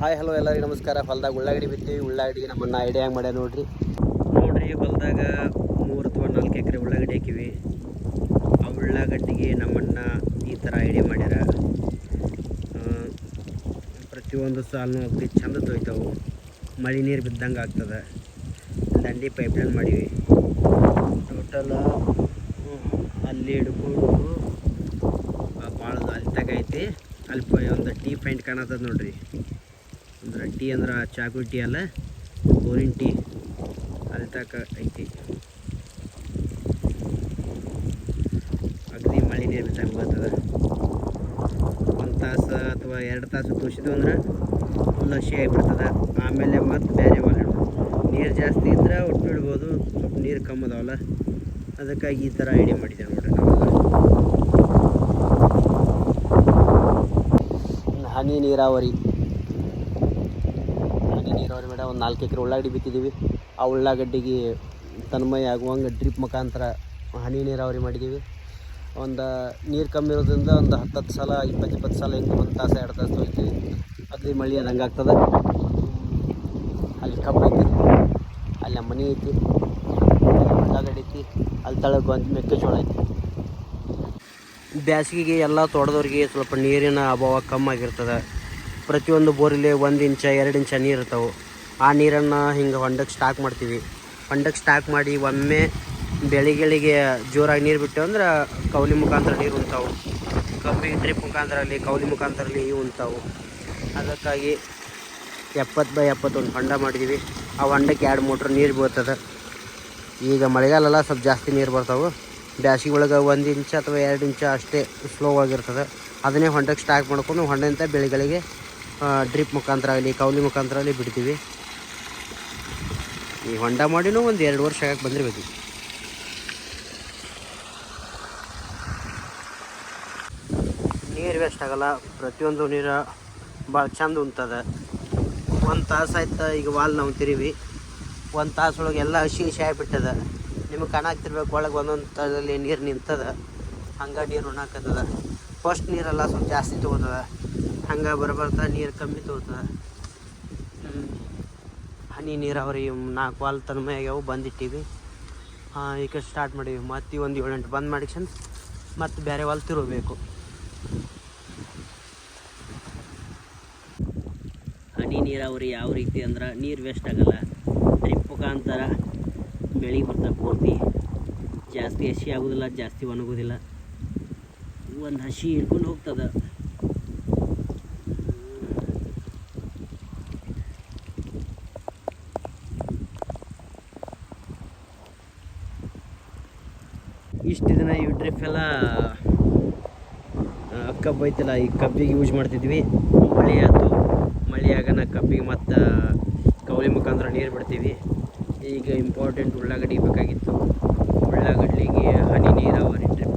Hi hello ಎಲ್ಲರಿಗೂ ನಮಸ್ಕಾರ. ಹೊಲ್ದಾಗ ಉಳ್ಳಾಗಡ್ಡಿ ಬಿತ್ತೀವಿ. ಉಳ್ಳಾಗಡ್ಡಿಗೆ ನಮ್ಮನ್ನ ಐಡಿಯಾ ಹೆಂಗೆ ಮಾಡ್ಯಾರ ನೋಡ್ರಿ. ನೋಡ್ರಿ, ಹೊಲ್ದಾಗ ಮೂರು ಅಥವಾ ನಾಲ್ಕು ಎಕರೆ ಉಳ್ಳಾಗಡ್ಡಿ ಹಾಕಿವಿ. ಆ ಉಳ್ಳಾಗಡ್ಡಿಗೆ ನಮ್ಮನ್ನ ಈ ಥರ ಐಡಿಯಾ ಮಾಡ್ಯಾರ. ಪ್ರತಿಯೊಂದು ಸಾಲನು ಅಗದಿ ಚಂದ ತೊಯ್ತಾವು. ಮಳೆ ನೀರು ಬಿದ್ದಂಗೆ ಆಗ್ತದೆ. ದಂಡಿ ಪೈಪ್ಲೈನ್ ಮಾಡೀವಿ. ಟೋಟಲ್ ಅಲ್ಲಿ ಹಿಡ್ಕೊಂಡು ಭಾಳ ಅಲ್ಲಿ ಐತಿ. ಅಲ್ಲಿ ಒಂದು ಟೀ ಪೈಂಟ್ ಕಾಣತ್ತದ ನೋಡ್ರಿ. ಅಂದ್ರೆ ಟೀ ಅಂದ್ರೆ ಚಾಕು ಟೀ ಅಲ್ಲ, ಬೋರಿನ ಟೀ. ಅಲ್ಲಿ ತಕ ಐತಿ. ಅಗ್ನಿ ಮಳೆ ನೀರು ಬಿದ್ದಂಗೆ ಬರ್ತದ. ಒಂದು ತಾಸು ಅಥವಾ ಎರಡು ತಾಸು ತೋರಿಸಿದ್ವು ಅಂದ್ರೆ ಫುಲ್ ಹಸಿ ಆಗಿಬಿಡ್ತದೆ. ಆಮೇಲೆ ಮತ್ತೆ ಬೇರೆ ಹೊಲ ನೀರು ಜಾಸ್ತಿ ಇದ್ರೆ ಒಟ್ಟು ಇಡ್ಬೋದು, ಸ್ವಲ್ಪ ನೀರು ಕಮ್ಮಿ ಅದಾವಲ್ಲ, ಅದಕ್ಕಾಗಿ ಈ ಥರ ಐಡಿಯಾ ಮಾಡಿದ್ದೆ ನೋಡ್ರಿ ನಾವೆಲ್ಲ ಹನಿ ನೀರಾವರಿ. ಹನಿ ನೀರಾವರಿ ಮೇಡ ಒಂದು ನಾಲ್ಕು ಎಕರೆ ಉಳ್ಳಾಗಡ್ಡಿ ಬಿತ್ತಿದ್ದೀವಿ ಆ ಉಳ್ಳಾಗಡ್ಡಿಗೆ ತನ್ಮಯ ಆಗುವಂಗೆ ಡ್ರಿಪ್ ಮುಖಾಂತರ ಹನಿ ನೀರಾವರಿ ಮಾಡಿದ್ದೀವಿ ಒಂದು ನೀರು ಕಮ್ಮಿ ಇರೋದ್ರಿಂದ ಒಂದು ಹತ್ತು ಹತ್ತು ಸಲ, ಇಪ್ಪತ್ತು ಇಪ್ಪತ್ತು ಸಲ ಹಿಂಗೆ ಒಂದು ತಾಸು, ಎರಡು ತಾಸು ಹೋಗ್ತೀವಿ ಅಲ್ಲಿ ಮಳೆ ಅದಂಗೆ ಆಗ್ತದೆ. ಅಲ್ಲಿ ಕಬ್ಬು ಐತಿ ಅಲ್ಲಿ ಮನೆ ಐತಿ ಉಳ್ಳಾಗಡ್ಡಿ ಐತಿ ಅಲ್ಲಿ ತಳಗೆ ಒಂದು ಮೆಕ್ಕೆಜೋಳ ಐತಿ ಬ್ಯಾಸಿಗೆಗೆ ಎಲ್ಲ ತೋಟದವ್ರಿಗೆ ಸ್ವಲ್ಪ ನೀರಿನ ಅಭಾವ ಕಮ್ಮಿ ಆಗಿರ್ತದೆ. ಪ್ರತಿಯೊಂದು ಬೋರಲ್ಲಿ ಒಂದು ಇಂಚ, ಎರಡು ಇಂಚ ನೀರು ಇರ್ತಾವೆ. ಆ ನೀರನ್ನು ಹಿಂಗೆ ಹೊಂಡಕ್ಕೆ ಸ್ಟಾಕ್ ಮಾಡ್ತೀವಿ. ಹೊಂಡಕ್ಕೆ ಸ್ಟಾಕ್ ಮಾಡಿ ಒಮ್ಮೆ ಬೆಳೆಗಳಿಗೆ ಜೋರಾಗಿ ನೀರು ಬಿಟ್ಟು ಅಂದ್ರೆ ಕೌಲಿ ಮುಖಾಂತರ ನೀರು ಉಂತಾವು ಕಬ್ಬಿಗೆ ಡ್ರಿಪ್ ಮುಖಾಂತರ ಅಲ್ಲಿ ಕೌಲಿ ಮುಖಾಂತರ ಅಲ್ಲಿ ಉಂತಾವು ಅದಕ್ಕಾಗಿ ಎಪ್ಪತ್ತು ಬೈ ಎಪ್ಪತ್ತೊಂದು ಹೊಂಡ ಮಾಡಿದ್ದೀವಿ ಆ ಹೊಂಡಕ್ಕೆ ಎರಡು ಮೋಟ್ರ್ ನೀರು ಬೀಳ್ತದೆ. ಈಗ ಮಳೆಗಾಲೆಲ್ಲ ಸ್ವಲ್ಪ ಜಾಸ್ತಿ ನೀರು ಬರ್ತಾವೆ. ಬ್ಯಾಸಿಗೆ ಒಳಗೆ ಒಂದು ಇಂಚ್ ಅಥವಾ ಎರಡು ಇಂಚ ಅಷ್ಟೇ ಸ್ಲೋ ಆಗಿರ್ತದೆ. ಅದನ್ನೇ ಹೊಂಡಕ್ಕೆ ಸ್ಟಾಕ್ ಮಾಡ್ಕೊಂಡು ಹೊಂಡಂತ ಬೆಳೆಗಳಿಗೆ ಡ್ರಿಪ್ ಮುಖಾಂತರ ಆಗಲಿ, ಕೌಲಿ ಮುಖಾಂತರ ಆಗಲಿ ಬಿಡ್ತೀವಿ. ಈ ಹೊಂಡ ಮಾಡಿನೂ ಒಂದು ಎರಡು ವರ್ಷ ಆಗಕ್ಕೆ ಬಂದಿರಬೇಕು. ನೀರು ವೇಸ್ಟ್ ಆಗಲ್ಲ, ಪ್ರತಿಯೊಂದು ನೀರು ಭಾಳ ಚಂದ ಉಂತದ ಒಂದು ತಾಸು ಆಯ್ತು ಈಗ ವಾಲ್ ನಾವು ತಿರಿವಿ. ಒಂದು ತಾಸೊಳಗೆ ಎಲ್ಲ ಹಸಿ ಹಸಿ ಆಗಿಬಿಟ್ಟದ. ನಿಮಗೆ ಕಾಣಾಕ್ತಿರ್ಬೇಕು, ಒಳಗೆ ಒಂದೊಂದು ತಳದಲ್ಲಿ ನೀರು ನಿಂತದ. ಹಂಗೆ ನೀರು ಉಣ್ಣಾಕತ್ತದ ಫಸ್ಟ್ ನೀರೆಲ್ಲ ಸ್ವಲ್ಪ ಜಾಸ್ತಿ ತೊಗೋತದ. ಹಂಗೆ ಬರಬರ್ತಾ ನೀರು ಕಮ್ಮಿ ತೊಗೋತದ. ಹನಿ ನೀರಾವರಿ ನಾಲ್ಕು ವಾಲ್ ತನ್ಮಯ ಆಗ್ಯಾವು ಬಂದಿಟ್ಟಿವಿ. ಈಗ ಸ್ಟಾರ್ಟ್ ಮಾಡೀವಿ. ಮತ್ತೆ ಒಂದು ಏಳೆಂಟು ಬಂದ್ ಮಾಡಿಕ್ಷನ್ ಮತ್ತು ಬೇರೆ ವಾಲ್ ತಿರುಗಬೇಕು. ಹನಿ ನೀರಾವರಿ ಯಾವ ರೀತಿ ಅಂದ್ರೆ ನೀರು ವೇಸ್ಟ್ ಆಗಲ್ಲ. ಡ್ರಿಪ್ ಮುಖಾಂತರ ಬೆಳೆ ಬರ್ತಾ ಪೂರ್ತಿ. ಜಾಸ್ತಿ ಹಸಿ ಆಗೋದಿಲ್ಲ, ಜಾಸ್ತಿ ಒಣಗೋದಿಲ್ಲ. ಒಂದು ಹಸಿ ಹಿಡ್ಕೊಂಡು ಹೋಗ್ತದೆ. ಇಷ್ಟು ದಿನ ಈ ಡ್ರಿಪ್ ಎಲ್ಲ ಕಬ್ಬು ಐತಲ್ಲ, ಈ ಕಬ್ಬಿಗೆ ಯೂಸ್ ಮಾಡ್ತಿದ್ವಿ. ಮಳೆ ಆಯ್ತು ಮಳೆ ಆಗನ ಕಬ್ಬಿಗೆ ಮತ್ತು ಕೌಲಿ ಮುಖಾಂತರ ನೀರು ಬಿಡ್ತೀವಿ. ಈಗ ಇಂಪಾರ್ಟೆಂಟ್ ಉಳ್ಳಾಗಡ್ಡಿ ಬೇಕಾಗಿತ್ತು. ಉಳ್ಳಾಗಡ್ಡಿಗೆ ಹನಿ ನೀರಾವರಿ ಡ್ರಿಪ್